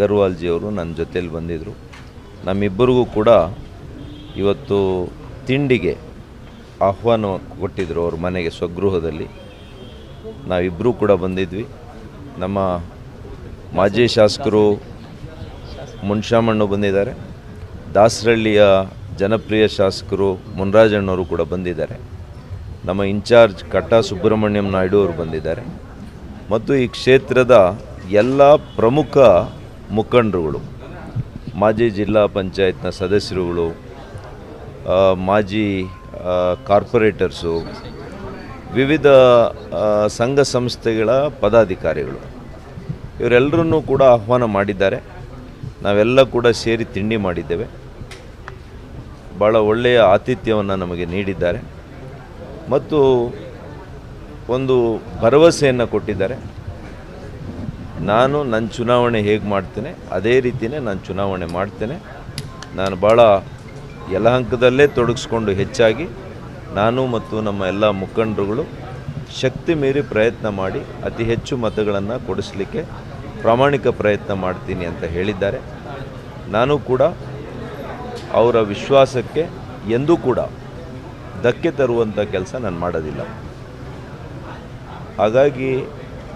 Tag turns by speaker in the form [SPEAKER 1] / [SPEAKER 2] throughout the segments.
[SPEAKER 1] ಅಗರ್ವಾಲ್ಜಿಯವರು ನನ್ನ ಜೊತೇಲಿ ಬಂದಿದ್ದರು ನಮ್ಮಿಬ್ಬರಿಗೂ ಕೂಡ ಇವತ್ತು ತಿಂಡಿಗೆ ಆಹ್ವಾನ ಕೊಟ್ಟಿದ್ದರು ಅವ್ರ ಮನೆಗೆ ಸ್ವಗೃಹದಲ್ಲಿ. ನಾವಿಬ್ಬರೂ ಕೂಡ ಬಂದಿದ್ವಿ. ನಮ್ಮ ಮಾಜಿ ಶಾಸಕರು ಮುನ್ಶಾಮಣ್ಣು ಬಂದಿದ್ದಾರೆ. ದಾಸರಳ್ಳಿಯ ಜನಪ್ರಿಯ ಶಾಸಕರು ಮುನ್ರಾಜಣ್ಣವರು ಕೂಡ ಬಂದಿದ್ದಾರೆ. ನಮ್ಮ ಇನ್ಚಾರ್ಜ್ ಕಟ್ಟಾ ಸುಬ್ರಹ್ಮಣ್ಯಂ ನಾಯ್ಡು ಅವರು ಬಂದಿದ್ದಾರೆ. ಮತ್ತು ಈ ಕ್ಷೇತ್ರದ ಎಲ್ಲ ಪ್ರಮುಖ ಮುಖಂಡರುಗಳು, ಮಾಜಿ ಜಿಲ್ಲಾ ಪಂಚಾಯತ್ನ ಸದಸ್ಯರುಗಳು ಮಾಜಿ ಕಾರ್ಪೊರೇಟರ್ಸು, ವಿವಿಧ ಸಂಘ ಸಂಸ್ಥೆಗಳ ಪದಾಧಿಕಾರಿಗಳು. ಇವರೆಲ್ಲರನ್ನೂ ಕೂಡ ಆಹ್ವಾನ ಮಾಡಿದ್ದಾರೆ. ನಾವೆಲ್ಲ ಕೂಡ ಸೇರಿ ತಿಂಡಿ ಮಾಡಿದ್ದೇವೆ. ಭಾಳ ಒಳ್ಳೆಯ ಆತಿಥ್ಯವನ್ನು ನಮಗೆ ನೀಡಿದ್ದಾರೆ. ಮತ್ತು ಒಂದು ಭರವಸೆಯನ್ನು ಕೊಟ್ಟಿದ್ದಾರೆ. ನಾನು ನನ್ನ ಚುನಾವಣೆ ಹೇಗೆ ಮಾಡ್ತೇನೆ, ಅದೇ ರೀತಿಯೇ ನಾನು ಚುನಾವಣೆ ಮಾಡ್ತೇನೆ. ನಾನು ಭಾಳ ಯಲಹಂಕದಲ್ಲೇ ತೊಡಗಿಸ್ಕೊಂಡು ಹೆಚ್ಚಾಗಿ ನಾನು ಮತ್ತು ನಮ್ಮ ಎಲ್ಲ ಮುಖಂಡರುಗಳು ಶಕ್ತಿ ಮೀರಿ ಪ್ರಯತ್ನ ಮಾಡಿ ಅತಿ ಹೆಚ್ಚು ಮತಗಳನ್ನು ಕೊಡಿಸಲಿಕ್ಕೆ ಪ್ರಾಮಾಣಿಕ ಪ್ರಯತ್ನ ಮಾಡ್ತೀನಿ ಅಂತ ಹೇಳಿದ್ದಾರೆ. ನಾನು ಕೂಡ ಅವರ ವಿಶ್ವಾಸಕ್ಕೆ ಎಂದೂ ಕೂಡ ಧಕ್ಕೆ ತರುವಂಥ ಕೆಲಸ ನಾನು ಮಾಡೋದಿಲ್ಲ. ಹಾಗಾಗಿ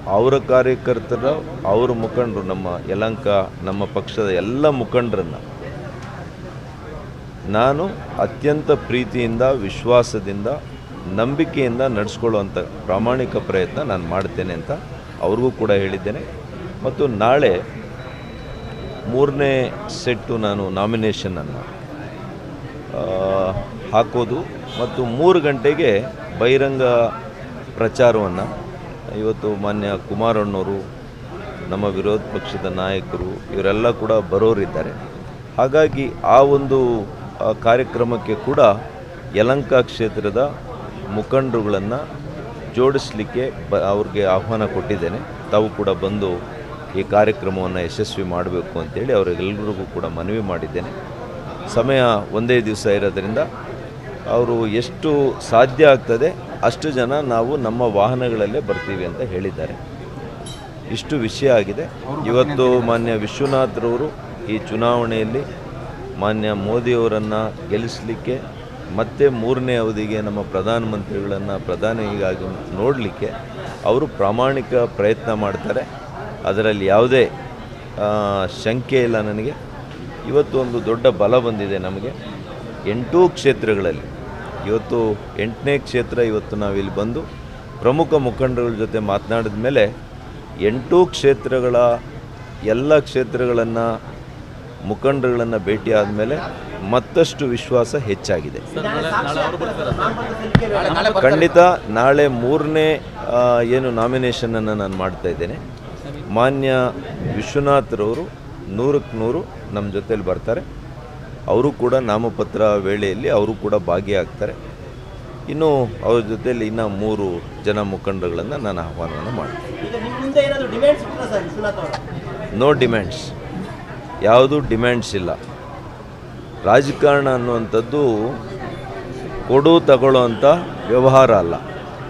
[SPEAKER 1] ಅವರ ಕಾರ್ಯಕರ್ತರ, ಅವರ ಮುಖಂಡರು, ನಮ್ಮ ಯಲಂಕ, ನಮ್ಮ ಪಕ್ಷದ ಎಲ್ಲ ಮುಖಂಡರನ್ನು ನಾನು ಅತ್ಯಂತ ಪ್ರೀತಿಯಿಂದ, ವಿಶ್ವಾಸದಿಂದ, ನಂಬಿಕೆಯಿಂದ ನಡೆಸ್ಕೊಳ್ಳುವಂಥ ಪ್ರಾಮಾಣಿಕ ಪ್ರಯತ್ನ ನಾನು ಮಾಡ್ತೇನೆ ಅಂತ ಅವ್ರಿಗೂ ಕೂಡ ಹೇಳಿದ್ದೇನೆ. ಮತ್ತು ನಾಳೆ ಮೂರನೇ ಸೆಟ್ಟು ನಾನು ನಾಮಿನೇಷನನ್ನು ಹಾಕೋದು. ಮತ್ತು ಮೂರು ಗಂಟೆಗೆ ಬಹಿರಂಗ ಪ್ರಚಾರವನ್ನು ಇವತ್ತು ಮಾನ್ಯ ಕುಮಾರಣ್ಣವರು, ನಮ್ಮ ವಿರೋಧ ಪಕ್ಷದ ನಾಯಕರು, ಇವರೆಲ್ಲ ಕೂಡ ಬರೋರಿದ್ದಾರೆ. ಹಾಗಾಗಿ ಆ ಒಂದು ಕಾರ್ಯಕ್ರಮಕ್ಕೆ ಕೂಡ ಯಲಂಕ ಕ್ಷೇತ್ರದ ಮುಖಂಡರುಗಳನ್ನು ಜೋಡಿಸಲಿಕ್ಕೆ ಬ, ಅವ್ರಿಗೆ ಆಹ್ವಾನ ಕೊಟ್ಟಿದ್ದೇನೆ. ತಾವು ಕೂಡ ಬಂದು ಈ ಕಾರ್ಯಕ್ರಮವನ್ನು ಯಶಸ್ವಿ ಮಾಡಬೇಕು ಅಂತೇಳಿ ಅವರಿಗೆಲ್ಲರಿಗೂ ಕೂಡ ಮನವಿ ಮಾಡಿದ್ದೇನೆ. ಸಮಯ ಒಂದೇ ದಿವಸ ಇರೋದರಿಂದ, ಅವರು ಎಷ್ಟು ಸಾಧ್ಯ ಆಗ್ತದೆ ಅಷ್ಟು ಜನ ನಾವು ನಮ್ಮ ವಾಹನಗಳಲ್ಲೇ ಬರ್ತೀವಿ ಅಂತ ಹೇಳಿದ್ದಾರೆ. ಇಷ್ಟು ವಿಷಯ ಆಗಿದೆ. ಇವತ್ತು ಮಾನ್ಯ ವಿಶ್ವನಾಥ್ರವರು ಈ ಚುನಾವಣೆಯಲ್ಲಿ ಮಾನ್ಯ ಮೋದಿಯವರನ್ನು ಗೆಲ್ಲಿಸಲಿಕ್ಕೆ ಮತ್ತೆ ಮೂರನೇ ಅವಧಿಗೆ ನಮ್ಮ ಪ್ರಧಾನಮಂತ್ರಿಗಳನ್ನು ಪ್ರಧಾನಿಗಾಗಿ ನೋಡಲಿಕ್ಕೆ ಅವರು ಪ್ರಾಮಾಣಿಕ ಪ್ರಯತ್ನ ಮಾಡ್ತಾರೆ. ಅದರಲ್ಲಿ ಯಾವುದೇ ಶಂಕೆ ಇಲ್ಲ ನನಗೆ. ಇವತ್ತು ಒಂದು ದೊಡ್ಡ ಬಲ ಬಂದಿದೆ ನಮಗೆ. ಎಂಟೂ ಕ್ಷೇತ್ರಗಳಲ್ಲಿ ಇವತ್ತು ಎಂಟನೇ ಕ್ಷೇತ್ರ ಇವತ್ತು ನಾವಿಲ್ಲಿ ಬಂದು ಪ್ರಮುಖ ಮುಖಂಡರುಗಳ ಜೊತೆ ಮಾತನಾಡಿದ ಮೇಲೆ ಎಂಟು ಕ್ಷೇತ್ರಗಳ ಎಲ್ಲ ಕ್ಷೇತ್ರಗಳನ್ನು ಮುಖಂಡರುಗಳನ್ನು ಭೇಟಿ ಆದಮೇಲೆ ಮತ್ತಷ್ಟು ವಿಶ್ವಾಸ ಹೆಚ್ಚಾಗಿದೆ. ಖಂಡಿತ ನಾಳೆ ಮೂರನೇ ಏನು ನಾಮಿನೇಷನನ್ನು ನಾನು ಮಾಡ್ತಾ ಇದ್ದೇನೆ. ಮಾನ್ಯ ವಿಶ್ವನಾಥ್ರವರು ನೂರಕ್ಕೆ ನೂರು ನಮ್ಮ ಜೊತೇಲಿ ಬರ್ತಾರೆ. ಅವರು ಕೂಡ ನಾಮಪತ್ರ ವೇಳೆಯಲ್ಲಿ ಅವರು ಕೂಡ ಭಾಗಿಯಾಗ್ತಾರೆ. ಇನ್ನು ಅವ್ರ ಜೊತೆಯಲ್ಲಿ ಇನ್ನೂ ಮೂರು ಜನ ಮುಖಂಡರುಗಳನ್ನು ನಾನು ಆಹ್ವಾನವನ್ನು ಮಾಡ್ತೀನಿ. ನೋ ಡಿಮ್ಯಾಂಡ್ಸ್ ಯಾವುದೂ ಡಿಮ್ಯಾಂಡ್ಸ್ ಇಲ್ಲ. ರಾಜಕಾರಣ ಅನ್ನುವಂಥದ್ದು ಕೊಡು ತಗೊಳ್ಳೋ ಅಂಥ ವ್ಯವಹಾರ ಅಲ್ಲ.